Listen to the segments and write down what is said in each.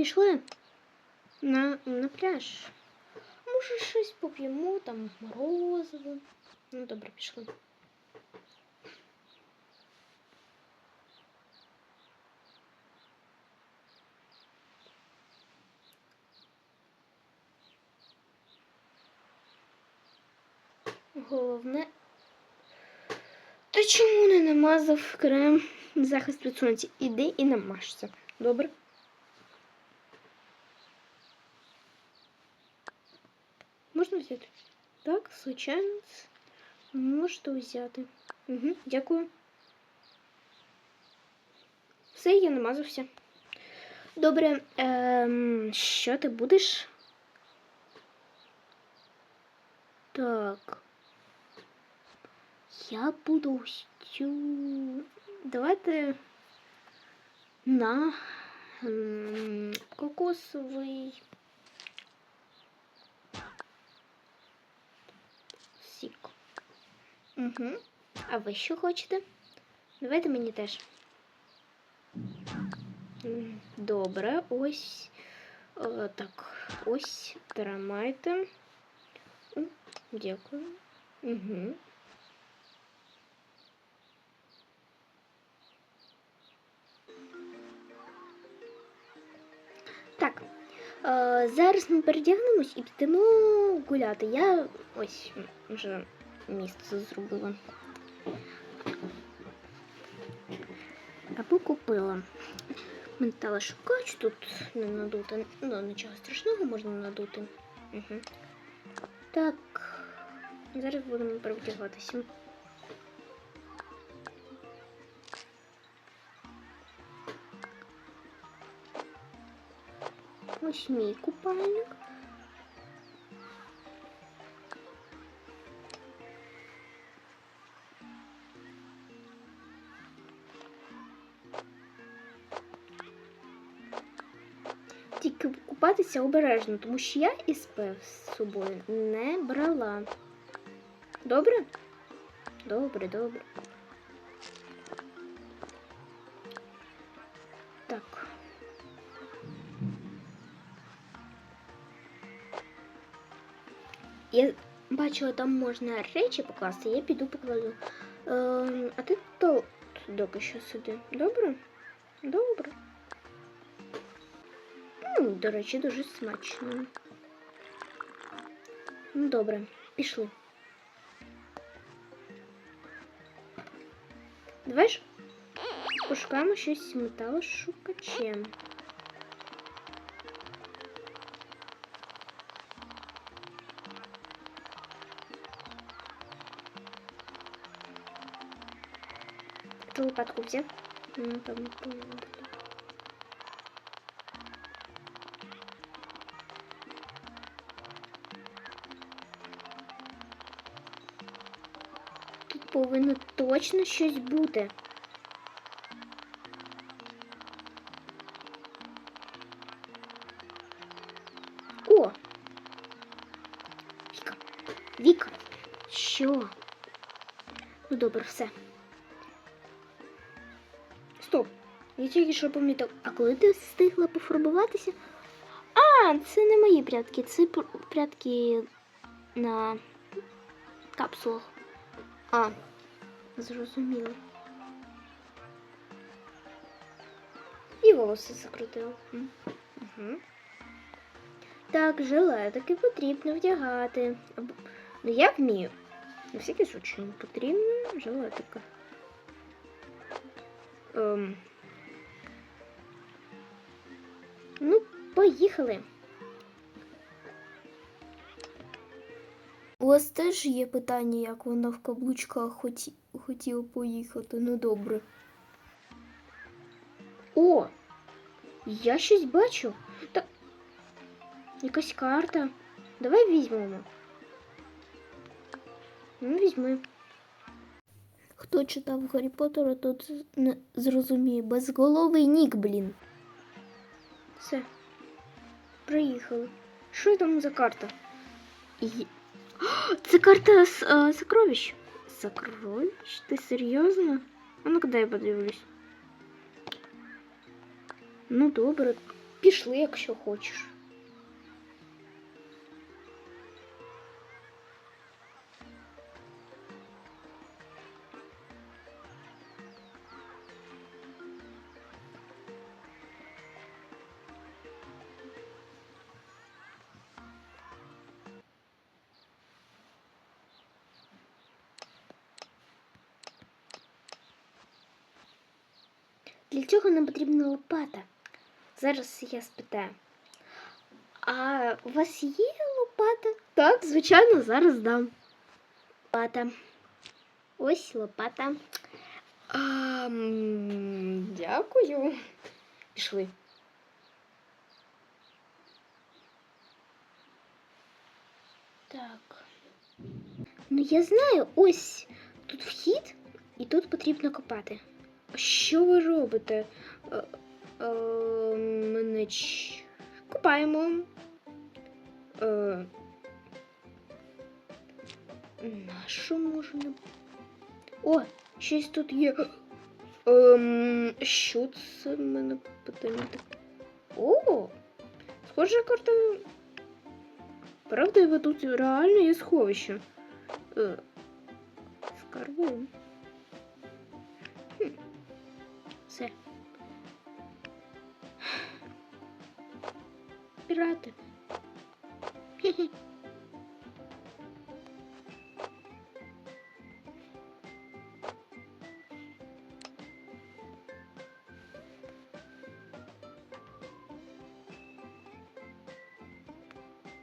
Пішли на, на пляж. Може, щось поп'ємо, там морозиво. Ну, добре, пішли. Головне. Ти чому не намазав крем захист від сонця? Іди і намажся. Добре? Можна взяти? Так, звичайно. Можете взяти. Угу, дякую. Все, я намазався. Добре, ем, що ти будеш? Так. Я буду цю. Давайте на кокосовий Угу. А ви що хочете? Давайте мені теж. М, Добре, ось. О, так, ось тримайте. М, Дякую. Угу. Так. Е, зараз ми передягнемось і підемо гуляти. Я ось вже місце зробила. Або купила. Металошукач тут не надути. Ну, нічого страшного можна надути. Угу. Так. Зараз будемо перевдягатися. Ось мій купальник. Тільки купатися обережно, тому що я СП з собою не брала. Добре? Добре, добре. Так. Я бачила, там можна речі покласти, я піду покладу. Ем, а ти тут доки що сиди. Добре? Добре. М, До речі, дуже смачно. Ну, добре, пішли. Давай ж пошукаємо щось з металошукачем. Ти лопатку взяв? Ну, там, по-моєму, тут. Повинно точно щось бути. О! Віка. Віка. Що? Ну добре, все. Стоп. Я тільки що помітив. А коли ти встигла пофарбуватися? А, це не мої прятки, це пр- прятки на капсулах. А, зрозуміло. І волоси закрутила. Угу. Так, жилетики потрібно вдягати. Ну, я вмію. На всякий случай не потрібно жилетика. Ем. Ну, поїхали. У вас теж є питання, як вона в каблучках хоті... хотіла поїхати. Ну добре. О! Я щось бачу. Та... Якась карта. Давай візьмемо. Ну, візьми. Хто читав Гаррі Поттера, тот не зрозуміє. Безголовий нік, блін. Все. Приїхали. Що там за карта? І... О, це карта з е, сокровищ. Сокровищ? Ты серьезно? А ну-ка дай подивлюсь. Ну добре. пішли, якщо хочеш. Для цього нам потрібна лопата. Зараз я спитаю. А у вас є лопата? Так, звичайно, зараз дам. Лопата. Ось лопата. А, дякую. Пішли. Так. Ну, я знаю, ось тут вхід, і тут потрібно копати. Що ви робите? Е, е, Мене ч- копаємо. Е, на що можна? О, щось тут є. Ем, що це в мене питання? О! Схоже, карта. Правда, тут реально є сховище. Е. Пірати. Хе-хе.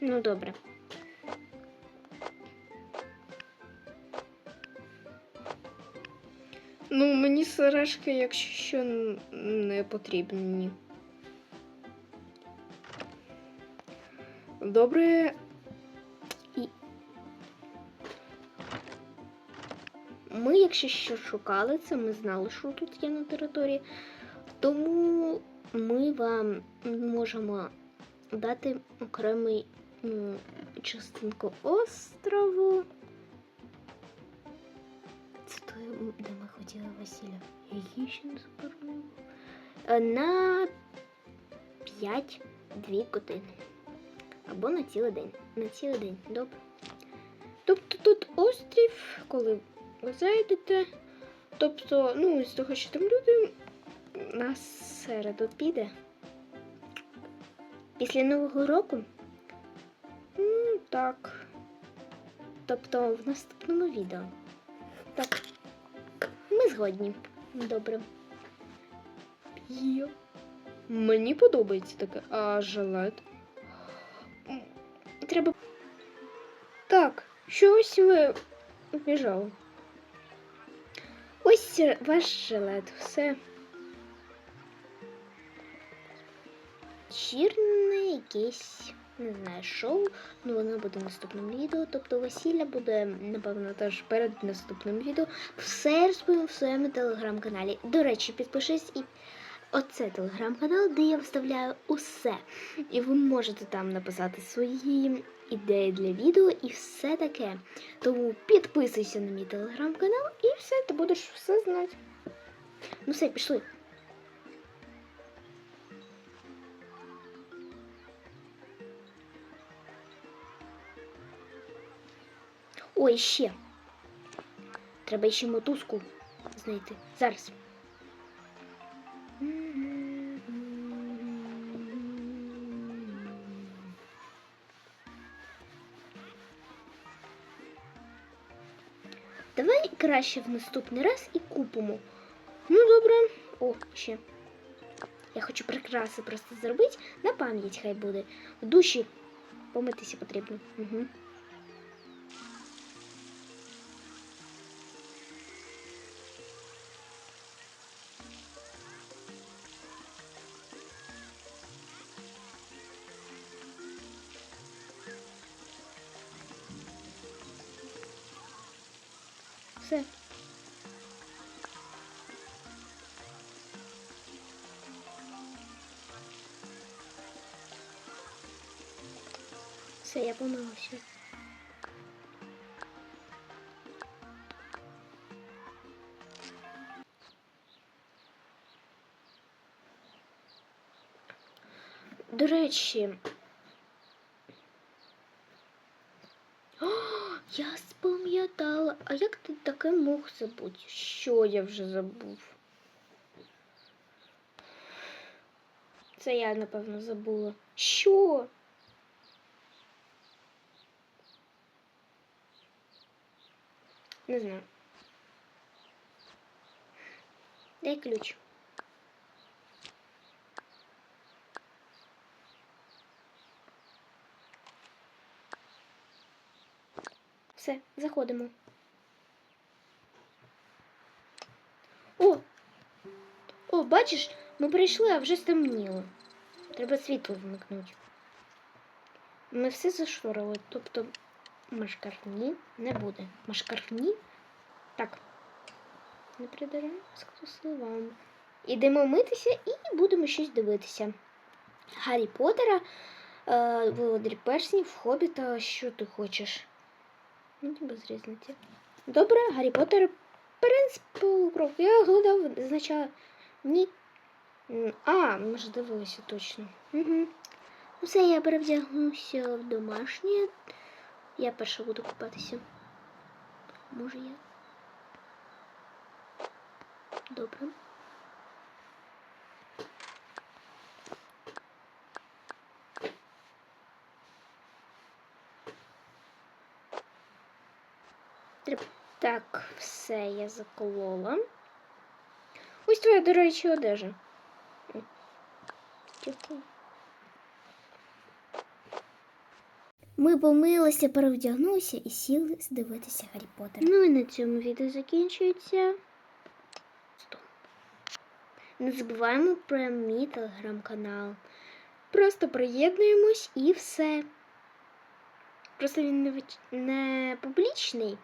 Ну, добре. Ну, мені сережки, якщо що, н- не потрібні. Добре. І... Ми, якщо що шукали це, ми знали, що тут є на території. Тому ми вам можемо дати окремий м, частинку острову. Це той, де ми хотіли весілля. Я її ще не заберу. Е, На 5-2 години. Або на цілий день. На цілий день, добре. Тобто тут острів, коли ви зайдете. Тобто, ну, з того, що там люди на середу піде. Після Нового року. М, так. Тобто в наступному відео. Так. Ми згодні. Добре. Є. Мені подобається таке. А жилет. Треба. Так, щось ви біжали. Ось ваш жилет. Все. Чірне якесь, не знаю, шоу. Ну, воно буде в наступному відео. Тобто весілля буде, напевно, теж перед наступним відео. Все розповім в своєму телеграм-каналі. До речі, підпишись і оце телеграм-канал, де я вставляю усе. І ви можете там написати свої ідеї для відео і все таке. Тому підписуйся на мій телеграм-канал і все, ти будеш все знати. Ну все, пішли. Ой, ще. Треба ще мотузку знайти. Зараз. Краще в наступний раз і купимо. Ну, добре. О, ще. Я хочу прикраси просто зробити. На пам'ять хай буде. В душі помитися потрібно. Угу. Все. Все, я помилася. До речі. О, я спам'ятала. А як ти таке мог забути? Що я вже забув? Це я, напевно, забула. Що? Не знаю. Дай ключ. Все, заходимо. О! О, бачиш, ми прийшли, а вже стемніло. Треба світло вмикнути. Ми все зашторили, тобто машкарні не буде. Машкарні? Так. Не придаємо словам. Ідемо митися і будемо щось дивитися. Гаррі Поттера, е, Володар Перснів, Хобіта, що ти хочеш? Мені без різниці. Добре, Гаррі Поттер, принц полукров. Я гадав, означає ні. А, ми ж дивилися точно. Угу. Все, я перевдягнуся в домашнє. Я перша буду купатися. Може я? Добре. Треба- Так, все, я заколола. Ось твоя, до речі, одежа. Ми помилися, перевдягнулися і сіли дивитися Гаррі Поттера. Ну і на цьому відео закінчується. Стоп. Не забуваємо про мій телеграм-канал. Просто приєднуємось і все. Просто він не, не публічний,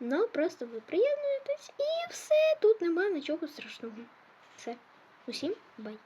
але просто ви приєднуєтесь і все. Тут немає нічого страшного. Все. Усім бай.